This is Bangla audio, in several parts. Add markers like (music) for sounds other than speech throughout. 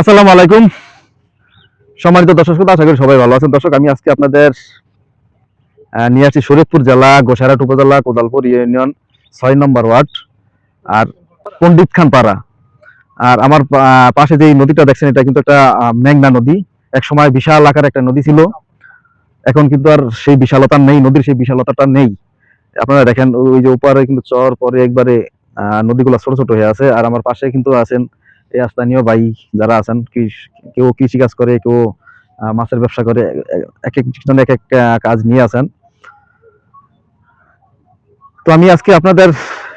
আসসালামু আলাইকুম। সম্মানিত দর্শক আশা করি সবাই ভালো আছেন। দর্শক, আমি আজকে আপনাদের নিয়ে আসছি শরীয়তপুর জেলা গোসাইরহাট উপজেলা, কোদালপুর ইউনিয়ন ছয় নম্বর ওয়ার্ড আর পণ্ডিত খান পাড়া। আর আমার পাশে যে নদীটা দেখছেন, এটা কিন্তু একটা মেঘনা নদী। এক সময় বিশাল আকার একটা নদী ছিল। এখন কিন্তু আর সেই বিশালতা নেই, নদীর সেই বিশালতাটা নেই। আপনারা দেখেন, ওই যে ওপারে কিন্তু চর পরে একবারে নদীগুলো ছোট ছোট হয়ে আছে। আর আমার পাশে কিন্তু আছেন এই স্থানীয় ভাই যারা আছেন কৃষ- কেউ কৃষিকাজ করে, কেউ মাছের ব্যবসা করে, এক এক জন এক এক কাজ নিয়ে আছেন। তো আমি আজকে আপনাদের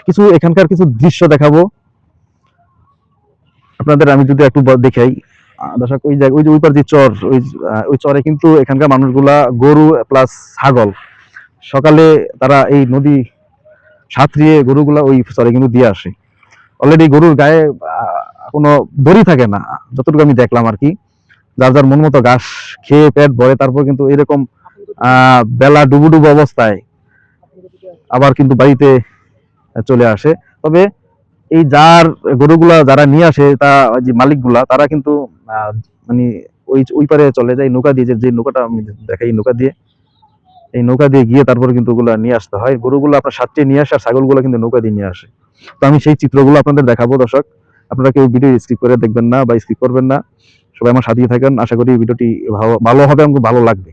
কিছু, এখানকার কিছু দৃশ্য দেখাবো। আপনাদের আমি যদি একটু দেখাই দর্শক, ওই ওই যে, ওই পার যে চর, ওই ওই চরে কিন্তু এখানকার মানুষগুলা গরু প্লাস ছাগল, সকালে তারা এই নদী সাঁতরিয়ে গরুগুলা ওই চরে কিন্তু দিয়ে আসে। অলরেডি গরুর গায়ে কোনো দড়ি থাকে না, যতটুকু আমি দেখলাম আর কি। যার যার মন মতো ঘাস খেয়ে পেট ভরে, তারপর কিন্তু এরকম বেলা ডুবু ডুবু অবস্থায় আবার কিন্তু বাড়িতে চলে আসে। তবে এই যার গরুগুলা যারা নিয়ে আসে, তা যে মালিকগুলা, তারা কিন্তু মানে ওই ওই পারে চলে যায়, নৌকা দিয়ে যে- যে নৌকাটা আমি দেখাই নৌকা দিয়ে। এই নৌকা দিয়ে গিয়ে তারপরে কিন্তু ওগুলা নিয়ে আসতে হয়। গরুগুলো আপনার সাতটে নিয়ে আসে, আর ছাগলগুলো কিন্তু নৌকা দিয়ে নিয়ে আসে। তো আমি সেই চিত্রগুলো আপনাদের দেখাবো, দর্শক। আপনারা কেউ ভিডিও স্কিপ করে দেখবেন না বা স্কিপ করবেন না। সবাই আমার সাথে থাকেন। আশা করি ভিডিওটি ভালো ভালো হবে আমাকে ভালো লাগবে।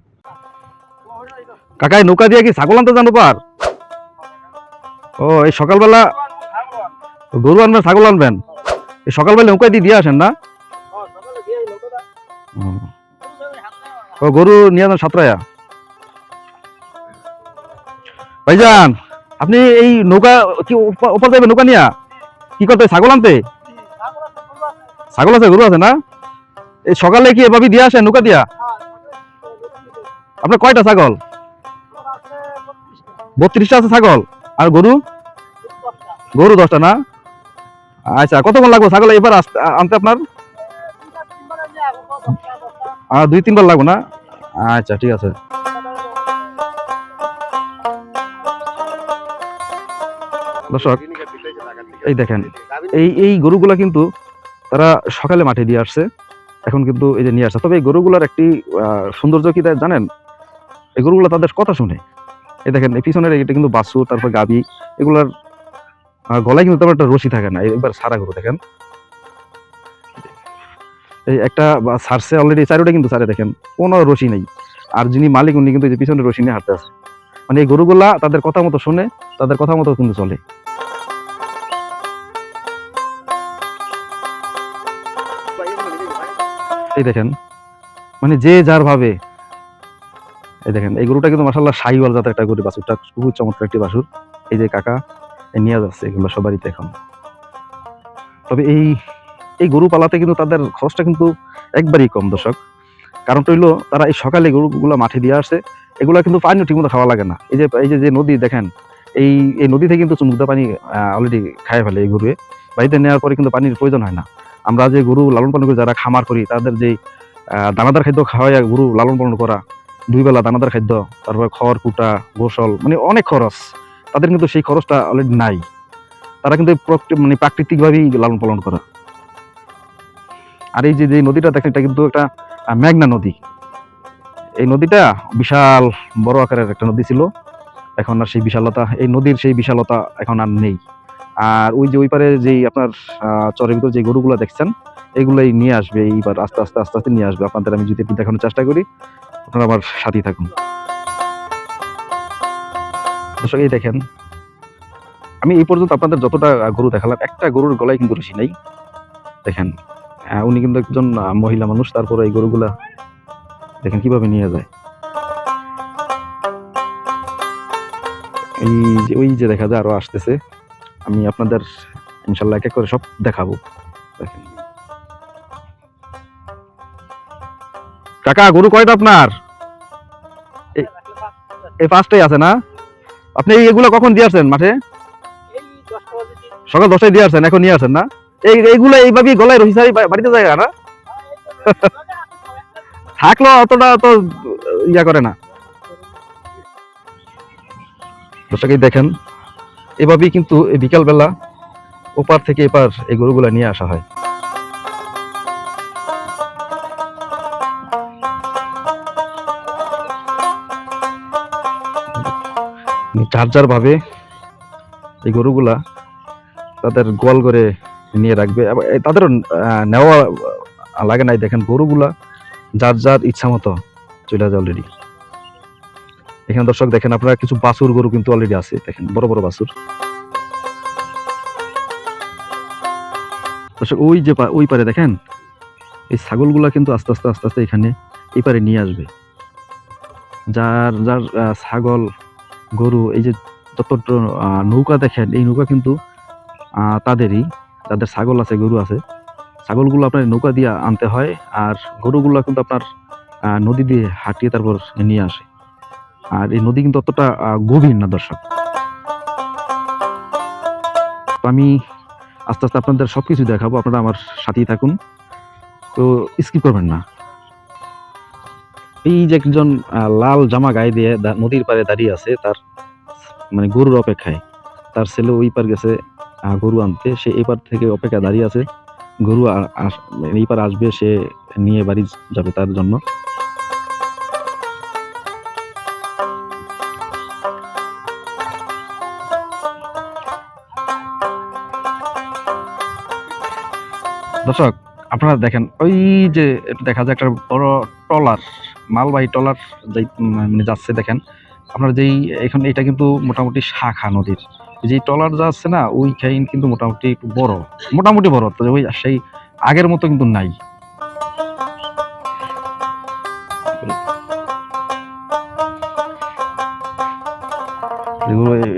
কাকাই, নৌকা দিয়ে কি ছাগল আনতে জানো পার ও, এই সকালবেলা গরু আনবেন, ছাগল আনবেন? এই সকালবেলা নৌকা দিয়ে দিয়ে আসেন না? ও। গরু নিয়ে যান সাতরায়া। ভাইজান, আপনি এই নৌকা কি ওপা- ওপার যাবেন নৌকা নিয়া? কি করতে ছাগল আনতে? ছাগল আছে, গরু আছে না? এই সকালে কি এভাবে দিয়ে আসেন নৌকা দিয়া? আপনার কয়টা ছাগল? বত্রিশটা আছে ছাগল। আর গরু? গরু দশটা না? আচ্ছা কতক্ষণ লাগবে ছাগল এবার আনতে আপনার? দুই তিনবার লাগবে না? আচ্ছা ঠিক আছে। দর্শক, এই দেখেন, এই এই গরুগুলা কিন্তু তারা সকালে মাঠে দিয়ে আসছে। এখন কিন্তু এই যে নিয়ে আসছে। তবে এই গরুগুলার একটি সৌন্দর্য কি তা জানেন? এই গরুগুলো তাদের কথা শুনে। এই দেখেন, এই পিছনের এটা কিন্তু বাসু তারপর গাবি এগুলার গলায় কিন্তু তেমন একটা রশি থাকে না। এবার সারা গরু, দেখেন। এই একটা সারছে অলরেডি চারোটা কিন্তু সারে, দেখেন। কোনো রশি নেই। আর যিনি মালিক, উনি কিন্তু এই যে পিছনে রশি নিয়ে হাঁটতে আছে মানে এই গরুগুলা তাদের কথা মতো শুনে, তাদের কথা মতো কিন্তু চলে। এই দেখেন মানে যে যার ভাবে, এই দেখেন, এই গরুটা কিন্তু মাসাল্লাহ শাহিওয়াল জাতের একটা গরু, বাছুরটা খুবই চমৎকার একটি বাছুর। এই যে কাকা নিয়ে যাচ্ছে এগুলো সবারই এখন। তবে এই এই গরু পালাতে কিন্তু তাদের খরচটা কিন্তু একবারই কম, দর্শক। কারণটা হইল, তারা এই সকালে গরুগুলো মাঠে দিয়ে আসে, এগুলো কিন্তু পানিও ঠিকমতো খাওয়া লাগে না। এই যে এই যে নদী দেখেন, এই এই নদী থেকে কিন্তু চুমুকদা পানি অলরেডি খায় ফেলে এই গরুয়ে। বাড়িতে নেওয়ার পরে কিন্তু পানির প্রয়োজন হয় না। আমরা যে গরু লালন পালন করি, যারা খামার করি, তাদের যে দানাদার খাদ্য খাওয়াই গরু লালন পালন করা, দুই বেলা দানাদার খাদ্য, তারপরে খড় কুটা গোসল মানে অনেক খরচ। তাদের কিন্তু সেই খরচটা অলরেডি নাই। তারা কিন্তু মানে প্রাকৃতিকভাবেই লালন পালন করা। আর এই যে যে নদীটা দেখেন, এটা কিন্তু একটা মেঘনা নদী। এই নদীটা বিশাল বড় আকারের একটা নদী ছিল। এখন আর সেই বিশালতা, এই নদীর সেই বিশালতা এখন আর নেই। আর ওই যে ওই পারে যেই আপনার চরের ভিতর যে গরুগুলো দেখছেন, এগুলাই নিয়ে আসবে, এইবার আস্তে আস্তে আস্তে আস্তে নিয়ে আসবে। আপনাদের আমি যদি দেখানোর চেষ্টা করি, আপনারা আমার সাথেই থাকুন। দর্শক, এই দেখেন, আমি এই পর্যন্ত আপনাদের যতটা গরু দেখালাম, একটা গরুর গলায় কিন্তু রশি নেই। দেখেন উনি কিন্তু একজন মহিলা মানুষ, তারপরে এই গরুগুলা দেখেন কীভাবে নিয়ে যায়। এই যে, ওই যে দেখা যায়, আরও আসতেছে। আমি আপনাদের ইনশাল্লাহ এক করে সব দেখাবো। কাকা, গরু কয়টা আপনার? এই- পাঁচটাই আছে না? আপনি এগুলো কখন দিয়ে আসছেন মাঠে? সকাল দশটায় দিয়ে আসছেন, এখন নিয়ে আসেন না? এই, এইগুলো এইভাবেই গলায় রহি সারি বাড়িতে যায় না? (laughs) থাকল অতটা তো ইয়া করে না। দর্শক দেখেন এভাবেই কিন্তু বিকালবেলা ওপার থেকে এপার এই গরুগুলা নিয়ে আসা হয়। মানে যার যার ভাবে এই গরুগুলা তাদের গোয়াল করে নিয়ে রাখবে। তাদের নেওয়া লাগে নাই। দেখেন গরুগুলা যার যার ইচ্ছা মতো চলে যায় অলরেডি এখানে দর্শক দেখেন, আপনারা কিছু বাছুর গরু কিন্তু অলরেডি আছে, দেখেন, বড় বড় বাছুর। দর্শক, ওই যে ওই পারে দেখেন, এই ছাগলগুলা কিন্তু আস্তে আস্তে আস্তে আস্তে এখানে এই পারে নিয়ে আসবে। যার যার ছাগল, গরু, এই যে যত নৌকা দেখেন, এই নৌকা কিন্তু তাদেরই তাদের ছাগল আছে, গরু আছে, ছাগলগুলো আপনার নৌকা দিয়ে আনতে হয়, আর গরুগুলো কিন্তু আপনার নদী দিয়ে হাঁটিয়ে তারপর নিয়ে আসে। আর এই নদী কিন্তু অতটা গভীর না দর্শক। আমি আস্তে আস্তে আপনাদের সবকিছু দেখাবো, আপনারা আমার সাথেই থাকুন। তো স্কিপ করবেন না। এই যে একজন লাল জামা গায়ে দিয়ে নদীর পাড়ে দাঁড়িয়ে আছে, তার মানে গরুর অপেক্ষায়। তার ছেলে ওই পার গেছে গরু আনতে। সে এই পার থেকে অপেক্ষা দাঁড়িয়ে আছে। গরু এই পার আসবে, সে নিয়ে বাড়ি যাবে তার জন্য। দর্শক, আপনারা দেখেন, ওই যে দেখা যায় একটা বড় টলার মালবাহী টলার যাই মানে যাচ্ছে দেখেন, আপনার যেই, এখন এটা কিন্তু মোটামুটি শাখা নদীর। যে টলার যাচ্ছে না ওই খাইন কিন্তু মোটামুটি একটু বড়, মোটামুটি বড় তো ওই সেই আগের মতো কিন্তু নাই।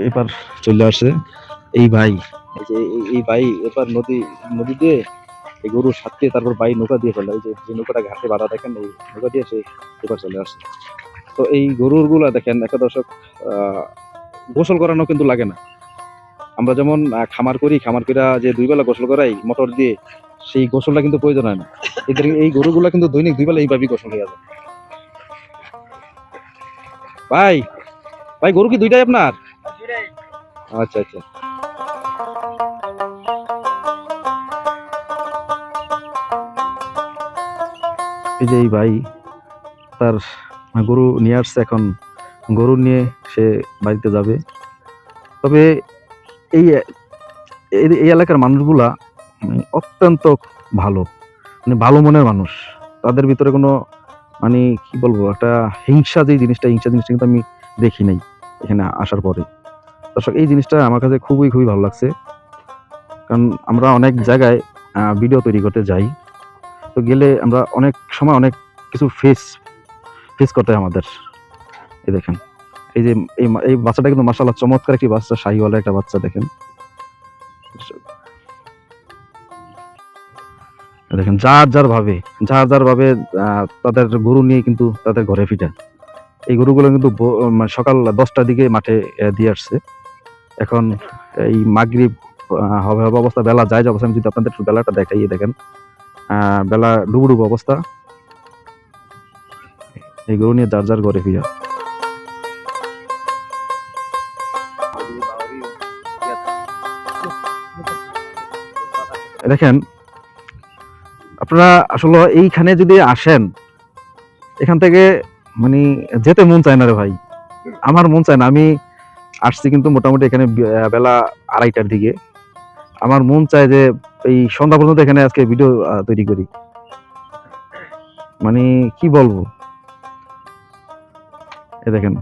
এবার চলে আসে এই ভাই, এই যে, এই- ভাই এবার নদী নদী দিয়ে এই গরু সাথে তারপর ভাই নৌকা দিয়ে ফেলে এই যে নৌকাটা ঘাটে বাঁধা দেখেন, এই নৌকা দিয়ে সে এবার চলে আসে। তো এই গরুরগুলা দেখেন, একটা দর্শক গোসল করানো কিন্তু লাগে না। আমরা যেমন খামার করি, খামার করে যে দুই বেলা গোসল করাই, মোটর দিয়ে, সেই গোসলটা কিন্তু প্রয়োজন হয় না। এদের এই গরুগুলা কিন্তু দৈনিক দুই বেলা এইভাবেই গোসল হয়ে যাবে ভাই ভাই, গরু কি দুইটাই আপনার? আচ্ছা আচ্ছা। এই যে ভাই তার গরু নিয়ে আসছে এখন। গরু নিয়ে সে বাড়িতে যাবে। তবে এই এই- এই এলাকার মানুষগুলা মানে অত্যন্ত ভালো মানে ভালো মনের মানুষ। তাদের ভিতরে কোনো মানে কি বলব, একটা হিংসা যে জিনিসটা, হিংসা জিনিসটা কিন্তু আমি দেখি নাই এখানে আসার পরে। দর্শক, এই জিনিসটা আমার কাছে খুবই খুবই ভালো লাগছে। কারণ আমরা অনেক জায়গায় ভিডিও তৈরি করতে যাই। তো গেলে আমরা অনেক সময় অনেক কিছু ফেস ফেস করতে হয় আমাদের। এই দেখেন, এই যে এই বাচ্চাটা কিন্তু মাসাল্লাহ চমৎকার একটি বাচ্চা, শাহিওয়ালা একটা বাচ্চা, দেখেন। দেখেন, যার যার ভাবে, যার যার ভাবে তাদের গরু নিয়ে কিন্তু তাদের ঘরে ফিটা এই গরুগুলো কিন্তু মানে সকাল দশটার দিকে মাঠে দিয়ে আসছে। এখন এই মাগরিব হবে হবে অবস্থা, বেলা যায় যে অবস্থা আমি যদি আপনাদের একটু বেলাটা দেখাই দেখেন। বেলা ডুবু ডুবু অবস্থা। এই গরু নিয়ে যার যার ঘরে ফিরা। দেখেন, আপনারা আসলে এইখানে যদি আসেন, এখান থেকে মানে যেতে মন চায় না রে ভাই। আমার মন চায় না, আমি আসছি কিন্তু মোটামুটি এখানে বেলা আড়াইটার দিকে। আমার মন চায় যে এই সন্ধ্যা পর্যন্ত এখানে আজকে ভিডিও তৈরি করি। মানে কি বলব? এ দেখেন।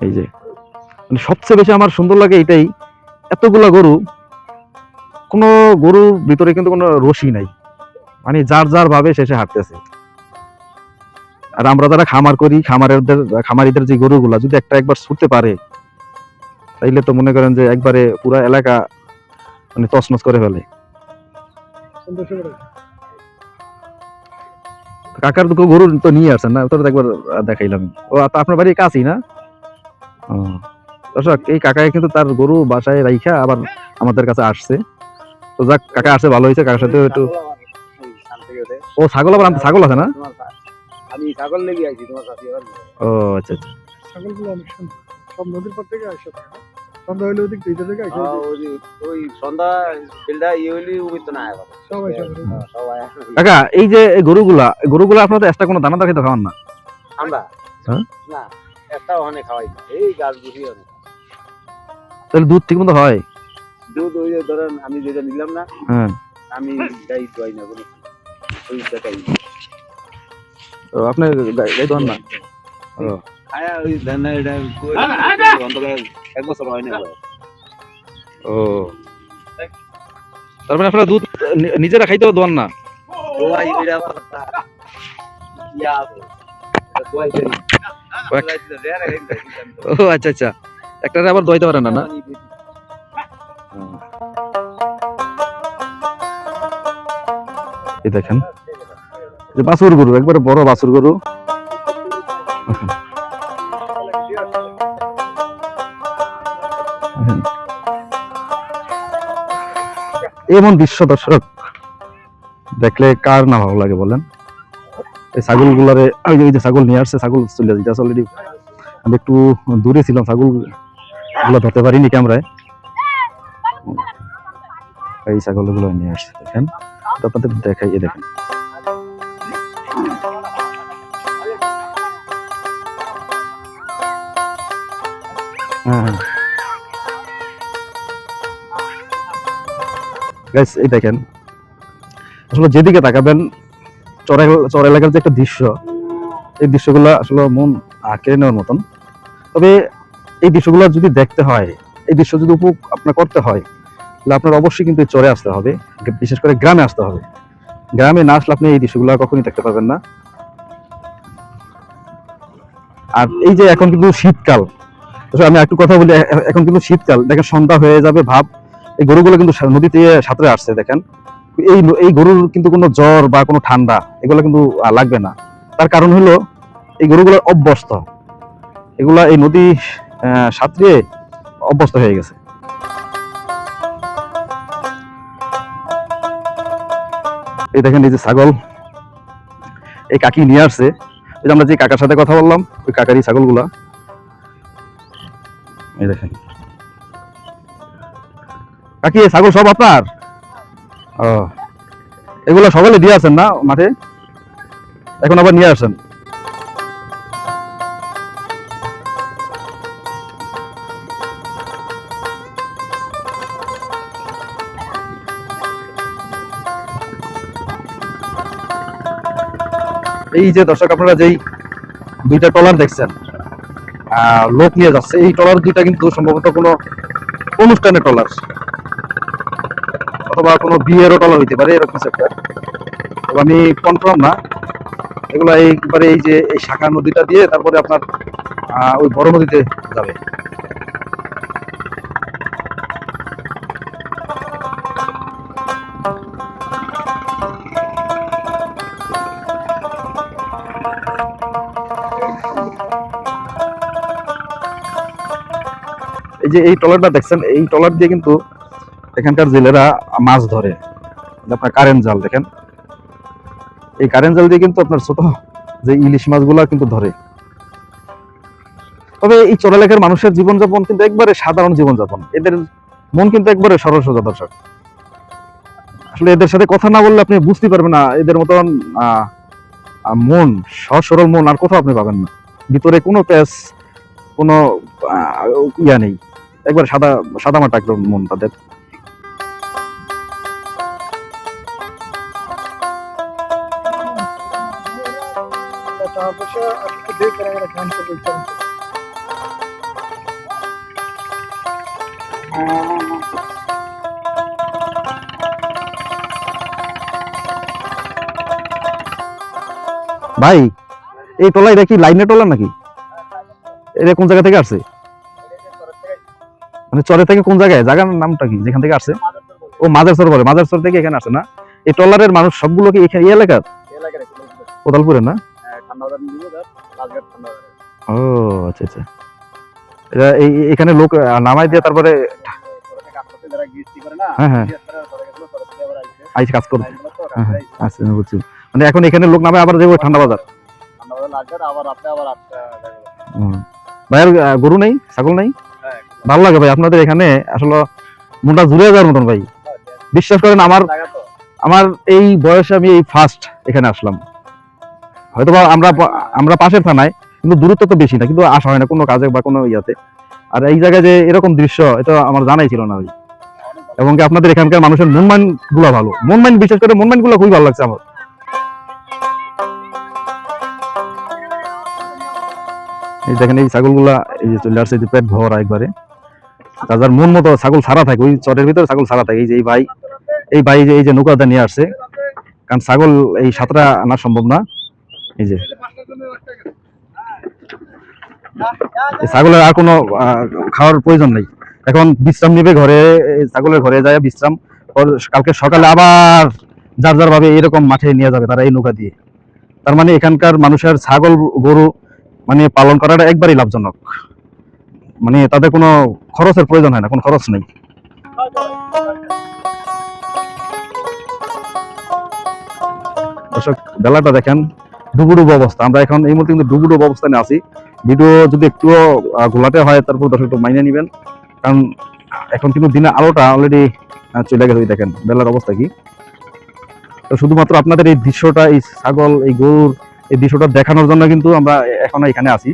এই যে। মানে সবচেয়ে বেশি আমার সুন্দর লাগে এটাই, এতগুলা গরু, কোনো গরুর ভিতরে কিন্তু কোনো রশি নাই। মানে যার যার ভাবে শেষে হাঁটতেছে। আর আমরা যারা খামার করি খামারের খামারিদের যে গরুগুলা, যদি একটা একবার ছুটতে পারে তাইলে তো মনে করেন যে একবারে পুরা এলাকা মানে তছনছ করে ফেলে। কাকার তো গরু তো নিয়ে আসছেন না তোর তো একবার দেখাইলাম। ও তা আপনার বাড়ির কাছেই না? ও দর্শক এই কাকায় কিন্তু তার গরু বাসায় রাইখা আবার আমাদের কাছে আসছে। তো যাক কাকা আসছে ভালো হয়েছে কাকার সাথে একটু ও ছাগল আবার ছাগল আছে না? আমি ছাগল লেগে আইছি তোমার সাথে। ও আচ্ছা আচ্ছা। ছাগলগুলো অনেক সুন্দর। সব নদীর পার থেকে আসে থাকে না? সন্ধ্যা হইলে ওদিক দুইটা থেকে ওই- ওই সন্ধ্যা ফিল্ডা ইয়ে হইলে উমিত না এখন। সবাই সবাই। হ্যাঁ, কাকা এই যে গরুগুলা গরুগুলা আপনার তো এক্সট্রা কোনো দানা খাওয়ান না? আমরা? হ্যাঁ? না একটা ওখানে খাওয়াই না। এই গাছ বুঝি অনেক তাহলে দুধ ঠিক মতো হয়? দুধ ওই যে ধরেন আমি যেটা নিলাম না হ্যাঁ। আমি গাই দোয়াই না কোনো ওই তো আপনি গাই দোয়ান না? ও খায়া ওই ধান এটা এক বছর হয় না ভাই। ও। তার মানে আপনারা দুধ নিজেরা খাইতেও দোয়ান না? ও আচ্ছা আচ্ছা। একটারে আবার দোয়াইতে পারেন না না? এই দেখেন। যে বাছুর গরু একবারে বড় বাছুর গরু। এমন দৃশ্য দর্শক দেখলে কার না ভালো লাগে বলেন? এই ছাগল গুলারে ওই যে- ছাগল নিয়ে আসছে, ছাগল চলে যেতে অলরেডি আমি একটু দূরে ছিলাম ছাগলগুলো ধরতে পারিনি ক্যামেরায়। এই ছাগলগুলো নিয়ে আসছে, দেখেন। আপনাদের দেখাই এই দেখেন হ্যাঁ। Guys, এই দেখেন। আসলে যেদিকে তাকাবেন চর চর এলাকার যে একটা দৃশ্য এই দৃশ্যগুলো আসলে মন আহ, কেড়ে নেওয়ার মতন। তবে এই দৃশ্যগুলো যদি দেখতে হয় এই দৃশ্য যদি উপভোগ আপনার করতে হয় তাহলে আপনার অবশ্যই কিন্তু চরে আসতে হবে। বিশেষ করে গ্রামে আসতে হবে। গ্রামে না আসলে আপনি এই দৃশ্যগুলো কখনই দেখতে পাবেন না। আর এই যে এখন কিন্তু শীতকাল আমি একটু কথা বলি এখন কিন্তু শীতকাল দেখেন সন্ধ্যা হয়ে যাবে ভাব। এই গরুগুলো কিন্তু নদীতে সাঁতরে আসছে দেখেন। এই এই গরুর কিন্তু কোনো জ্বর বা কোনো ঠান্ডা এগুলো কিন্তু লাগবে না। তার কারণ হলো এই গরুগুলো অভ্যস্ত। এগুলা এই নদী আহ, সাঁতরিয়ে অভ্যস্ত হয়ে গেছে। এই দেখেন এই যে ছাগল। এই কাকি নিয়ে আসছে। ওই যে আমরা যে কাকার সাথে কথা বললাম ওই কাকারই ছাগলগুলা। এই দেখেন। কাকি ছাগল সব আপনার? ও। এগুলো সকালে দিয়ে আসেন না মাঠে? এখন আবার নিয়ে আসেন। এই যে দর্শক, আপনারা যেই দুইটা ট্রলার দেখছেন লোক নিয়ে যাচ্ছে, এই টলার দুইটা কিন্তু সম্ভবত কোনো অনুষ্ঠানের ট্রলার। অথবা কোনো বিয়েরও ট্রলার হইতে পারে, এরকম একটা। আমি কনফার্ম না। এগুলো এইবারে এই যে এই শাখা নদীটা দিয়ে তারপরে আপনার ওই বড় নদীতে যাবে। এই যে এই ট্রলারটা দেখছেন, এই ট্রলার দিয়ে কিন্তু এখানকার জেলেরা মাছ ধরে। আপনার কারেন্ট জাল, দেখেন। এই কারেন্ট জাল দিয়ে কিন্তু আপনার ছোট যে ইলিশ মাছগুলা কিন্তু ধরে। তবে এই চোরালেখার মানুষের জীবনযাপন কিন্তু একবারে সাধারণ জীবনযাপন। এদের মন কিন্তু একবারে সরল সোজা দর্শক। আসলে এদের সাথে কথা না বললে আপনি বুঝতে পারবেন না, এদের মতন মন সরল মন আর কোথাও আপনি পাবেন না। ভিতরে কোনো প্যাস কোনো ইয়া নেই। একবার সাদা সাদা মাটা একদম মন তাদের। ভাই এই টলা এটা কি লাইনের টলা নাকি? এটা কোন জায়গা থেকে আসছে? মানে চরে থেকে কোন জায়গায়? জায়গার নামটা কি? যেখান থেকে আসছে? ও মাজার সর বলে মাজার সর থেকে এখানে আসে না? এই টলারের মানুষ সবগুলো কি এখানে এই এলাকার। কোদালপুরে না? ঠান্ডা বাজার নিয়ে যাবে, রাজঘাট ঠান্ডা বাজার। ও আচ্ছা আচ্ছা। এটা এই এখানে লোক নামাই দিয়ে তারপরে হ্যাঁ, হ্যাঁ। আইসে কাজ হ্যাঁ, হ্যাঁ। আচ্ছা বুঝছি মানে এখন এখানে লোক নামে আবার যাব ঠান্ডা বাজার। ভাইয়ের গরু নেই? ছাগল নেই? হ্যাঁ, ভালো লাগে ভাই আপনাদের এখানে আসলে মনটা জুড়ে যাওয়ার মতন ভাই। বিশ্বাস করেন আমার আমার এই বয়সে আমি এই ফার্স্ট এখানে আসলাম। হয়তো বা আমরা আমরা পাশের থানায়, কিন্তু দূরত্ব তো বেশি না, কিন্তু আসা হয় না কোনো কাজে বা কোনো ইয়াতে। আর এই জায়গায় যে এরকম দৃশ্য, এটা আমার জানাই ছিল না ভাই এবং আপনাদের এখানকার মানুষের মন মাইন্ডগুলো ভালো? মন মাইন্ড বিশেষ করে মন মাইন্ডগুলো খুবই ভালো লাগছে আমার। এই দেখেন, এই ছাগলগুলা, এই যে চলে আসছে পেট ভরা একবারে। যার মন মতো ছাগল সারা থাকে, ওই চরের ভিতরে ছাগল সারা থাকে। এই যে এই ভাই এই ভাই যে এই যে নৌকাটা নিয়ে আসছে, কারণ ছাগল এই সাঁতরা আনা সম্ভব না। এই যে। ছাগলের আর কোনো খাওয়ার প্রয়োজন নেই। এখন বিশ্রাম নিবে ঘরে ছাগলের ঘরে যায় বিশ্রাম কালকে সকালে আবার যার যার ভাবে এরকম মাঠে নিয়ে যাবে তারা এই নৌকা দিয়ে। তার মানে এখানকার মানুষের ছাগল গরু মানে পালন করাটা একবারই লাভজনক। মানে তাদের কোনো খরচের প্রয়োজন হয় না কোনো খরচ নেই। দর্শক বেলাটা দেখেন। ডুবুডুবু অবস্থা। আমরা এখন এই মুহূর্তে কিন্তু ডুবুডুবু অবস্থানে আছি। ভিডিও যদি একটু ঘোলাটে হয়, তারপর দর্শক একটু মাইনে নেবেন। কারণ, এখন কিন্তু দিনের আলোটা অলরেডি চলে গেছে দেখেন, বেলার অবস্থা কি। শুধুমাত্র আপনাদের এই দৃশ্যটা, এই ছাগল, এই গরুর, এই দৃশ্যটা দেখানোর জন্য কিন্তু আমরা এখন এখানে আছি।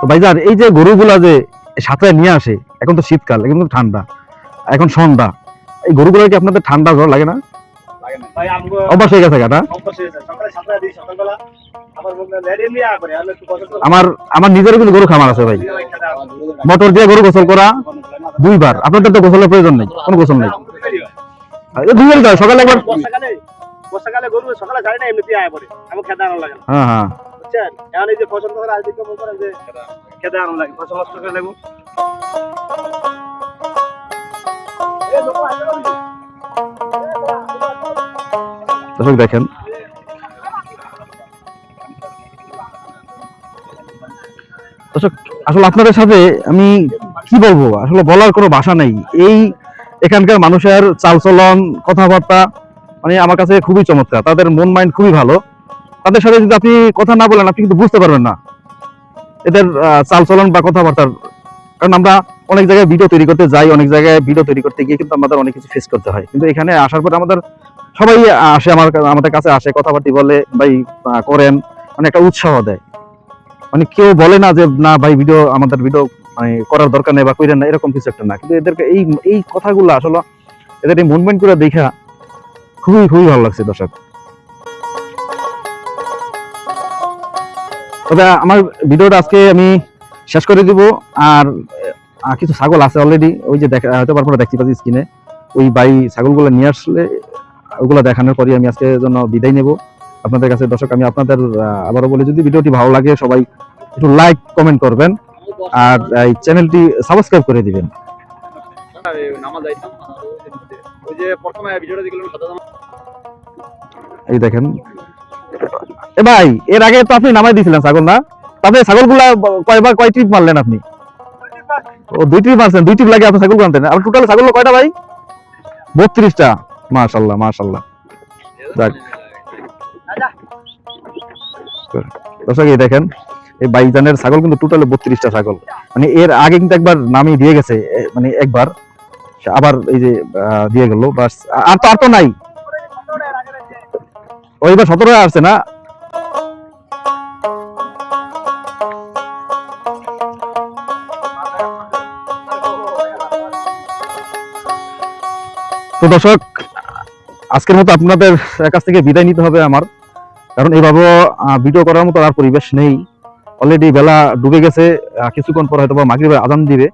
তো ভাইজান, এই যে গরুগুলা যে সাথে নিয়ে আসে। এখন তো শীতকাল এখন তো ঠান্ডা। এখন সন্ধ্যা। এই গরুগুলো কি আপনাদের ঠান্ডা জ্বর লাগে না? অভ্যাস হয়ে গেছে সকালবেলা। আমার আমার নিজেরও কিন্তু গরু খামার আছে ভাই। মোটর দিয়ে গরু গোসল করা দুইবার। আপনাদের তো গোসলের প্রয়োজন নেই কোনো গোসল নেই। দুইবার সকালে একবার। বর্ষাকালে বর্ষাকালে গরু সকালে যায় না এমনিতে আয় পড়ে। আমি খেতে আনো লাগে হ্যাঁ হ্যাঁ। বুঝছেন? এখন এই যে আজ মনে করেন যে খেতে আনো লাগে লাগবো দর্শক, দেখেন। দর্শক, আসলে আপনাদের সাথে আমি কি বলব? আসলে বলার কোনো ভাষা নেই। এই এখানকার মানুষের চালচলন, কথাবার্তা মানে আমার কাছে খুবই চমৎকার। তাদের মন মাইন্ড খুবই ভালো। তাদের সাথে যদি আপনি কথা না বলেন, আপনি কিন্তু বুঝতে পারবেন না। এদের চালচলন বা কথাবার্তার, কারণ আমরা অনেক জায়গায় ভিডিও তৈরি করতে যাই, অনেক জায়গায় ভিডিও তৈরি করতে গিয়ে কিন্তু আমাদের অনেক কিছু ফেস করতে হয়। কিন্তু এখানে আসার পরে আমাদের সবাই আসে, আমার আমাদের কাছে আসে, কথাবার্তা বলে, ভাই করেন মানে একটা উৎসাহ দেয়। মানে কেউ বলে না যে, না ভাই ভিডিও আমাদের ভিডিও মানে করার দরকার নেই বা কইরেন না, এরকম কিছু একটা না। কিন্তু এদেরকে এই এই কথাগুলো আসলে, এদের এই মুভমেন্ট করে দেখা খুবই খুবই ভালো লাগছে দর্শক। তবে আমার ভিডিওটা আজকে আমি শেষ করে দিব। আর কিছু ছাগল আছে অলরেডি ওই যে দেখা হয়তো পারপরে দেখতে পাচ্ছি স্ক্রিনে ওই বাই ছাগলগুলো নিয়ে আসলে, ওগুলো দেখানোর পরই আমি আজকে জন্য বিদায় নেব। আপনাদের কাছে দর্শক, আমি আপনাদের আবারও বলি, যদি ভিডিওটি ভালো লাগে, সবাই একটু লাইক কমেন্ট করবেন। আর, এই চ্যানেলটি সাবস্ক্রাইব করে দিবেন। এই দেখেন। ভাই, এর আগে তো আপনি নামাই দিয়েছিলেন ছাগল না? তাতে ছাগলগুলা কয়বার, কয় ট্রিপ মারলেন আপনি? ও, দুই ট্রিপ মারছেন, দুই ট্রিপ লাগে আপনি ছাগল আনতেন আর টোটাল ছাগল কয়টা ভাই? বত্রিশটা। মাশাল্লাহ মাশাল্লাহ যাক। দর্শক, এই দেখেন, এই বাইজানের ছাগল কিন্তু টোটালি বত্রিশটা ছাগল। মানে এর আগে কিন্তু একবার নামিয়ে দিয়ে গেছে মানে একবার। আবার এই যে দিয়ে গেল, বাস। আর তো আর তো নাই। ওইবার সতেরো আসছে না? তো দর্শক, আজকের মতো আপনাদের কাছ থেকে বিদায় নিতে হবে আমার। কারণ এইভাবে ভিডিও করার মতো আর পরিবেশ নেই। অলরেডি বেলা ডুবে গেছে কিছুক্ষণ পর হয়তো বা মাগরিবের আজান দিবে।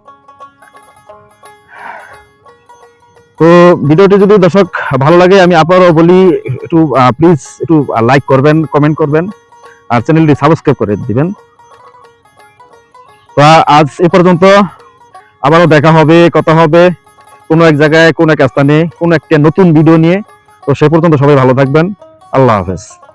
তো ভিডিওটি যদি দর্শক ভালো লাগে, আমি আবারও বলি, একটু প্লিজ একটু লাইক করবেন কমেন্ট করবেন, আর চ্যানেলটি সাবস্ক্রাইব করে দিবেন। তো আজ এ পর্যন্ত আবারও দেখা হবে, কথা হবে। কোনো এক জায়গায়, কোনো এক স্থানে, কোনো একটা নতুন ভিডিও নিয়ে। তো সে পর্যন্ত সবাই ভালো থাকবেন। আল্লাহ হাফেজ।